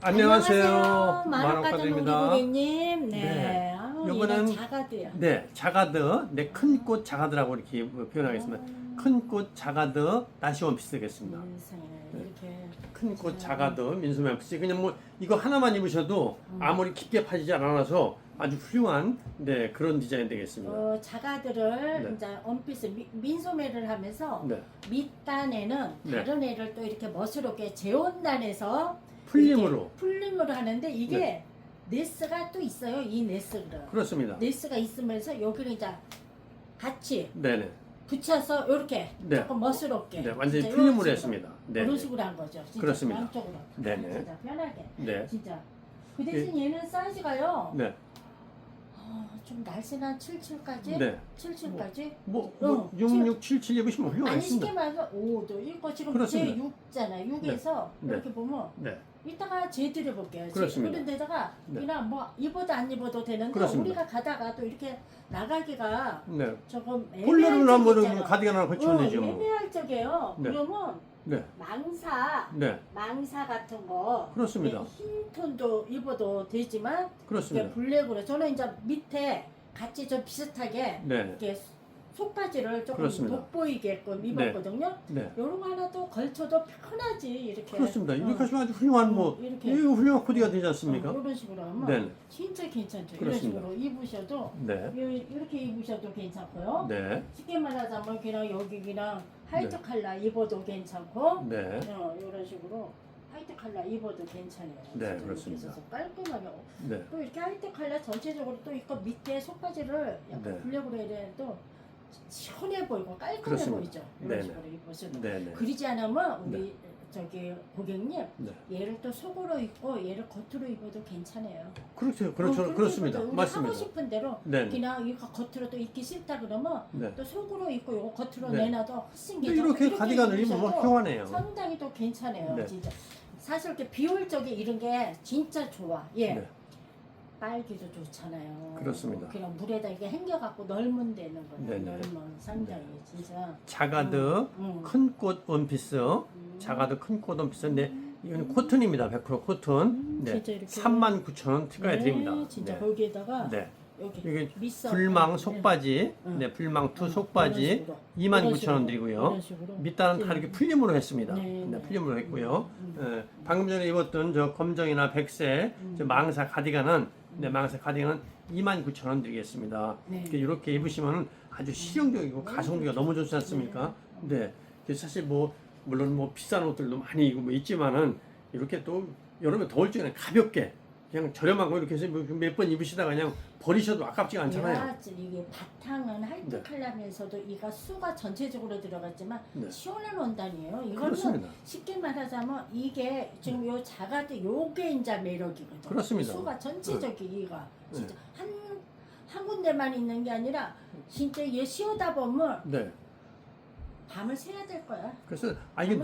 안녕하세요. 만원가드입니다. 고객님. 네. 네. 아우, 얘는 작아도요. 네, 자가드, 네, 큰 꽃 자가드라고 이렇게 표현하겠습니다. 큰꽃 자가드 나시 원피스 되겠습니다. 세상에 네. 이렇게 큰꽃 자가드 민소매 원피스 그냥 뭐 이거 하나만 입으셔도 아무리 깊게 파지지 않아서 아주 훌륭한 네 그런 디자인 되겠습니다. 어, 자가들을 네. 이제 원피스 미- 민소매를 하면서 네, 밑단에는 네. 다른 애를 또 이렇게 멋스럽게 재온단에서 풀림으로 풀림으로 하는데 이게 네. 네스가 또 있어요. 이 네스가 그렇습니다. 네스가 있으면서 여기를 이제 같이 네, 네, 붙여서 이렇게 네. 조금 멋스럽게 네, 완전히 풀림으로 했습니다. 네, 이런 네, 식으로 한 거죠. 진짜 그렇습니다. 양쪽으로. 네네. 진짜 편하게. 네, 진짜. 그 대신 얘는 사이즈가요. 네, 아, 좀 날씬한 77까지. 네. 77까지. 뭐, 어, 뭐6677 입으시면 아니 훌륭하겠습니다. 쉽게 말해서 오도 이거 지금 그렇습니다. 제 6잖아. 6에서 네. 이렇게 보면 네, 이따가 재드려 볼게요. 그렇습니다. 그런 데다가 네. 그냥 뭐 입어도 안 입어도 되는데 그렇습니다. 우리가 가다가 또 이렇게 나가기가 네. 조금 한번 애매할 가디건 하나 걸치면 어, 되죠. 뭐. 애매할 적이에요. 네. 그러면 네, 망사 네, 망사 같은 거 그렇습니다. 네, 흰 톤도 입어도 되지만 이게 그렇습니다. 블랙으로 저는 이제 밑에 같이 좀 비슷하게 네, 이렇게 속바지를 조금 그렇습니다. 돋보이게끔 입었거든요. 네. 요런 거 하나 또 걸쳐도 편하지 이렇게. 그렇습니다. 이렇게 어. 하시면 아주 훌륭한 뭐 어, 이렇게. 이거 훌륭한 코디가 되지 않습니까? 어, 이런 식으로 하면 네, 진짜 괜찮죠. 그렇습니다. 이런 식으로 입으셔도 네, 이- 이렇게 입으셔도 괜찮고요. 네, 쉽게 말하자면 그냥 여기 그냥 화이트 칼라 입어도 괜찮고 네, 어, 이런 식으로 화이트 칼라 입어도 괜찮아요. 네, 진짜 그렇습니다. 이렇게 해서 깔끔하게 네, 또 이렇게 화이트 칼라 전체적으로 또 이거 밑에 속바지를 약간 네. 블랙으로 해야 되는 또 시원해 보이고 깔끔해 그렇습니다. 보이죠. 이런 네네. 식으로 입으셔도 네, 네, 그러지 않으면 우리 저기 고객님 네. 얘를 또 속으로 입고 얘를 겉으로 입어도 괜찮아요. 그렇죠, 어, 그렇죠, 그렇게 그렇습니다. 우리 맞습니다. 하고 싶은 대로 네, 그냥 이거 겉으로 또 입기 싫다 그러면 네. 또 속으로 입고 이거 겉으로 네. 내놔도 훨씬 근데 괜찮고 이렇게 가디건을 입으면 입으셔도 훌륭하네요. 상당히 또 괜찮아요. 네. 진짜 사실 이렇게 비효율적인 이런 게 진짜 좋아. 예. 네. 빨기도 좋잖아요. 그렇습니다. 그냥 물에다 이게 헹겨갖고 널면 되는 거예요. 네네. 널면 상당히 진짜. 자가드 음. 큰꽃 원피스, 음. 자가드 큰꽃 원피스인데 이건 코튼입니다. 100% 코튼. 음, 네, 진짜 이렇게. 39,000원 특가해 드립니다. 네, 진짜 네, 거기에다가 네. 여기 이게 밑선 불망 네. 속바지, 응. 네, 불망 투 응, 속바지 이런 식으로. 29,000원 드리고요. 식으로. 밑단은 다 이렇게 풀림으로 했습니다. 네, 네, 네. 풀림으로 했고요. 음, 예, 방금 전에 입었던 저 검정이나 백색 음. 저 망사 가디건은 네, 망사 가디건은 29,000원 드리겠습니다. 네. 이렇게, 이렇게 입으시면 아주 실용적이고 가성비가 너무 좋지 않습니까? 네. 그래서 사실 뭐 물론 뭐 비싼 옷들도 많이 입고 뭐 있지만은 이렇게 또 여름에 더울 적에는 가볍게 그냥 저렴한 거 이렇게 해서 뭐몇번 입으시다가 그냥 버리셔도 아깝지가 않잖아요. 얘가 이게 바탕은 화이트 네. 이가 수가 전체적으로 들어갔지만 네. 시원한 원단이에요. 이거는 그렇습니다. 쉽게 말하자면 이게 지금 요 자가드 요게 이제 매력이거든요. 그렇습니다. 수가 전체적인 이가 네. 진짜 한, 한 군데만 있는 게 아니라 진짜 얘 씌우다 보면 네. 밤을 새야 될 거야. 그래서 아 이게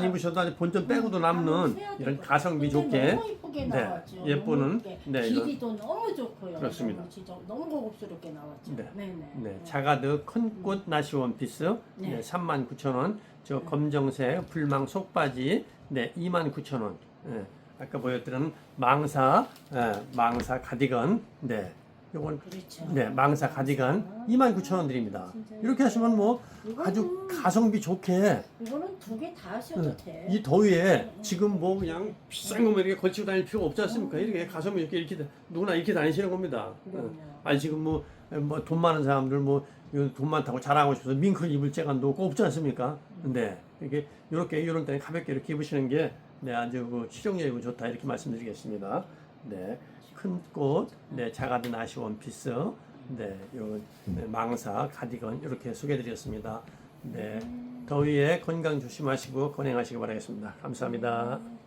좋아요. 입으셔도 아주 본전 빼고도 밤을 남는 이런. 가성비 좋게 너무 이쁘게 네, 나왔죠. 예쁘는, 너무 이쁘게. 네, 이거. 길이도 너무 좋고요. 그렇습니다. 너무 진짜 너무 고급스럽게 나왔죠. 네. 네, 네. 네, 자가드 큰꽃 나시 원피스 네. 네. 39,000원. 저 검정색 불망 속바지 네, 29,000원. 네, 아까 보여드린 망사 예, 망사 가디건 네. 요건 그렇죠. 네, 망사 가디건 29,000원 드립니다. 진짜 이렇게 하시면 뭐 이거는- 아주 가성비 좋게 이거는 두 개 다 하셔도 네. 돼. 이 더위에 지금 뭐 그냥 비싼 거만 이렇게 걸치고 다닐 필요가 없지 않습니까? 음. 이렇게 가성비 이렇게 이렇게 누구나 이렇게 다니시는 겁니다. 그럼요. 아니 지금 뭐 뭐 돈 많은 사람들 뭐 돈 많다고 자랑하고 싶어서 밍크 입을 재간도 없고 없지 않습니까? 근데 이게 이렇게 이런 때는 가볍게 이렇게 입으시는 게 네, 아주 그 실용적이고 좋다 이렇게 말씀드리겠습니다. 네, 큰 꽃, 네, 자가드 나시 원피스, 네, 요 네, 망사 가디건 이렇게 소개드렸습니다. 네, 더위에 건강 조심하시고 건행하시기 바라겠습니다. 감사합니다. 음,